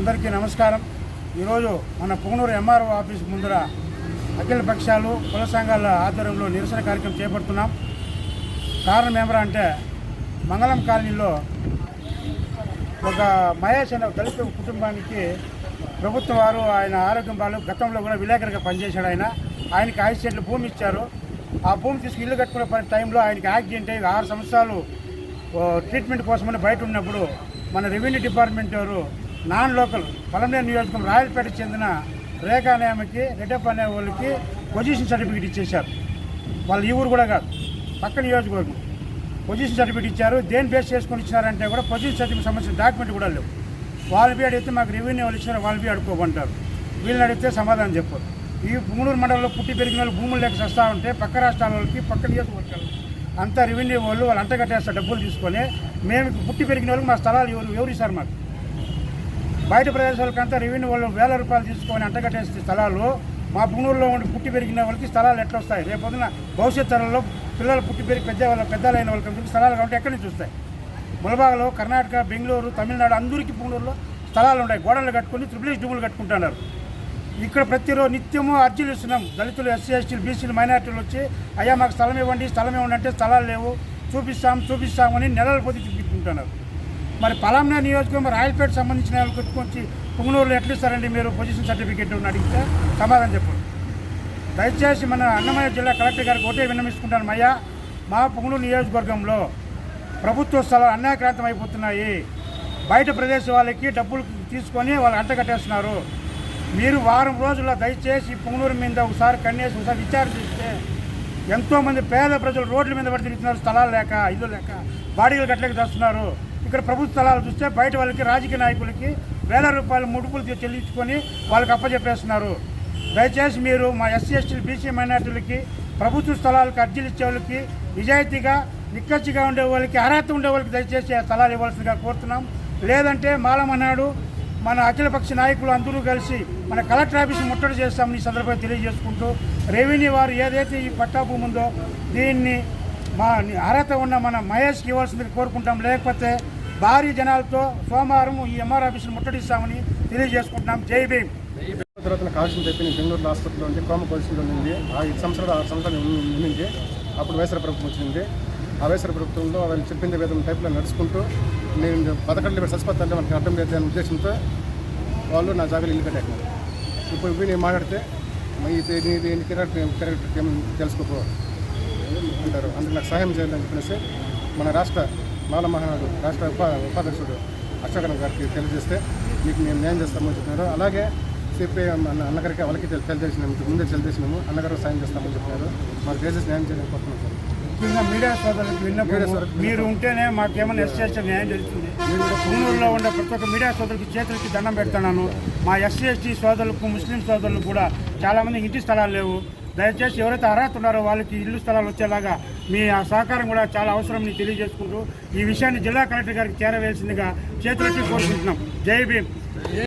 అందరికీ నమస్కారం. ఈరోజు మన పుంగనూరు ఎంఆర్ఓ ఆఫీస్ ముందర అఖిల పక్షాలు కుల సంఘాల ఆధ్వర్యంలో నిరసన కార్యక్రమం చేపడుతున్నాం. కారణం ఏమరా అంటే మంగళం కాలనీలో ఒక మహేష్ అనే దళిత కుటుంబానికి ప్రభుత్వం వారు ఆయన ఆరోగ్యం బాగాలేదు. గతంలో కూడా విలేకరుగా పనిచేశాడు ఆయన. ఆయనకి ఐదు సెంట్లు భూమి ఇచ్చారు. ఆ భూమి తీసుకు ఇల్లు కట్టుకునే పని టైంలో ఆయనకి యాక్సిడెంట్ అయ్యి ఆరు సంవత్సరాలు ట్రీట్మెంట్ కోసమని బయట ఉన్నప్పుడు మన రెవెన్యూ డిపార్ట్మెంట్ వారు నాన్ లోకల్ పలమనేరు నియోజకవర్గం రాయలపేటకు చెందిన రేఖా నేమకి రెడ్డప్ప అనే వాళ్ళకి పొజిషన్ సర్టిఫికేట్ ఇచ్చేశారు. వాళ్ళు ఈ ఊరు కూడా కాదు పక్క నియోజకవర్గం. పొజిషన్ సర్టిఫికేట్ ఇచ్చారు. దేని బేస్ చేసుకొని ఇచ్చినారంటే కూడా పొజిషన్ సర్టిఫికేట్ సంబంధించిన డాక్యుమెంట్ కూడా లేవు. వాళ్ళు బి అడిగితే మాకు రెవెన్యూ వాళ్ళు ఇచ్చారు వాళ్ళు బి అడుక్కోమంటారు. వీళ్ళని అడిగితే సమాధానం చెప్పరు. ఈ పుంగళూరు మండలంలో పుట్టి పెరిగిన వాళ్ళు భూములు లేక వస్తూ ఉంటే పక్క రాష్ట్రాల వాళ్ళకి పక్క నియోజకవర్గాలు అంతా రెవెన్యూ వాళ్ళు వాళ్ళు అంటగట్టేస్తారు డబ్బులు తీసుకొని. మేము పుట్టి పెరిగిన వాళ్ళకి మా స్థలాలు ఎవరు ఎవరు ఇస్తారు మాకు? బయట ప్రదేశాలకంతా రెవెన్యూ వాళ్ళు వేల రూపాయలు తీసుకొని అంటగట్టేస్తే స్థలాలు మా పునూరులో ఉండి పుట్టి పెరిగిన వాళ్ళకి స్థలాలు ఎట్లా వస్తాయి రేపు పొద్దున భవిష్యత్ తరంలో పిల్లలు పుట్టి పెరిగి పెద్ద వాళ్ళ పెద్దలైన వాళ్ళకి స్థలాలు కాబట్టి ఎక్కడి నుంచి వస్తాయి? ములబాగలో కర్ణాటక బెంగళూరు తమిళనాడు అందరికీ పునూరులో స్థలాలు ఉన్నాయి. గోడలు కట్టుకొని త్రిపుల్ డూములు కట్టుకుంటున్నారు. ఇక్కడ ప్రతిరోజు నిత్యము అర్జీలు ఇస్తున్నాం. దళితులు ఎస్సీ ఎస్టీలు బీసీలు మైనార్టీలు వచ్చి అయ్యా మాకు స్థలం ఇవ్వండి స్థలం ఇవ్వండి అంటే స్థలాలు లేవు. చూపిస్తాం చూపిస్తామని నెలల పొద్దు చూపించుకుంటున్నారు. మరి పలానా నియోజకవర్గం రాయలపేట సంబంధించిన వాళ్ళు కొట్టుకొచ్చి పుంగనూరులో ఎట్లా ఇస్తారండి మీరు పొజిషన్ సర్టిఫికేట్ అడిగితే సమాధానం చెప్పండి. దయచేసి మన అన్నమయ్య జిల్లా కలెక్టర్ గారికి ఒకటే విన్నమిస్తున్నాను అయ్యా మా పుంగనూరు నియోజకవర్గంలో ప్రభుత్వ స్థలాలు అన్యాక్రాంతం అయిపోతున్నాయి. బయట ప్రదేశ వాళ్ళకి డబ్బులు తీసుకొని వాళ్ళు అంటగట్టేస్తున్నారు మీరు వారం రోజుల్లో దయచేసి పుంగనూరు మీద ఒకసారి కన్నేసి ఒకసారి విచారణ చేస్తే ఎంతోమంది పేద ప్రజలు రోడ్ల మీద పడి తిరుగుతున్నారు స్థలాలు లేక ఇల్లు లేక బాడీలు కట్టలేక చేస్తున్నారు ఇక్కడ ప్రభుత్వ స్థలాలు చూస్తే బయట వాళ్ళకి రాజకీయ నాయకులకి వేల రూపాయలు ముడుపులు చెల్లించుకొని వాళ్ళకి అప్పచెప్పేస్తున్నారు దయచేసి మీరు మా ఎస్సీ ఎస్టీలు బీసీ మైనార్టీలకి ప్రభుత్వ స్థలాలకు అర్జీలు ఇచ్చే వాళ్ళకి నిజాయితీగా నిక్కచ్చిగా ఉండే వాళ్ళకి అర్హత ఉండే వాళ్ళకి దయచేసి ఆ స్థలాలు ఇవ్వాల్సిందిగా కోరుతున్నాం. లేదంటే మాలమన్నాడు మన అఖిలపక్ష నాయకులు అందరూ కలిసి మన కలెక్టర్ ఆఫీస్ ముట్టడి చేస్తామని ఈ సందర్భంగా తెలియజేసుకుంటూ రెవెన్యూ వారు ఏదైతే ఈ పట్టా భూమి ఉందో దీన్ని మా అర్హత ఉన్న మన మహేష్కి ఇవ్వాల్సింది కోరుకుంటాం లేకపోతే భారీ జనాలతో సోమవారం ఈ ఎంఆర్ ఆఫీసును ముట్టడిస్తామని తెలియజేసుకుంటున్నాం జై భీమ్ తర్వాత నాకు కావాల్సిన చెప్పి నేను బెంగళూరు హాస్పిటల్లో ఉండి కోమ పొజిషన్లో ఉంది ఆ ఐదు సంవత్సరాలు ఆరు సంవత్సరాలు ఉండింది అప్పుడు వేసర ప్రభుత్వం వచ్చింది ఆ వేసర ప్రభుత్వంలో వాళ్ళు చెప్పింది విధంగా టైప్లో నడుచుకుంటూ నేను పథకంలో సస్పత్ అంటే మనకి అర్థం లేదు అనే ఉద్దేశంతో వాళ్ళు నా జాగాలు ఇల్లు కట్టారు ఇప్పుడు నేను మాట్లాడితే "మరి ఇది నీది ఎన్ని కిరాట్ అంటారు. అందుకు నాకు సహాయం చేయాలని చెప్పేసి మన రాష్ట్ర మాల మహానాడు రాష్ట్ర ఉప ఉపాధ్యక్షుడు అశోకన్ గారికి తెలియజేస్తే మీకు మేము న్యాయం చేస్తామని చెప్పినారు. అలాగే సిపిఐఎం అన్న అన్నగారికి వాళ్ళకి తెలి- తెలియజేసినాము. ముందే తెలియజేసినాము. అన్నగారు సాయం చేస్తామని చెప్పినారు. మాకు దయచేసి న్యాయం చేయడానికి కోరుతున్నాం సార్. ముఖ్యంగా మీడియా సోదరులకు విన్నప్పుడు మీరు ఉంటేనే మాకేమైనా ఎస్సీ ఎస్టీ న్యాయం జరుగుతుంది. పుంగూరులో ఉండే ప్రతి ఒక్క మీడియా సోదరులకి చేతులకి దండం పెడుతున్నాను. మా ఎస్సీ ఎస్టీ సోదరులకు ముస్లిం సోదరులకు కూడా చాలామంది ఇంటి స్థలాలు లేవు. దయచేసి ఎవరైతే అర్హత ఉన్నారో వాళ్ళకి ఇల్లు స్థలాలు వచ్చేలాగా మీ ఆ సహకారం కూడా చాలా అవసరం తెలియజేసుకుంటూ ఈ విషయాన్ని జిల్లా కలెక్టర్ గారికి చేరవేసిందిగా చేతులెత్తి కోరుకుంటున్నాం. జై భీమ్.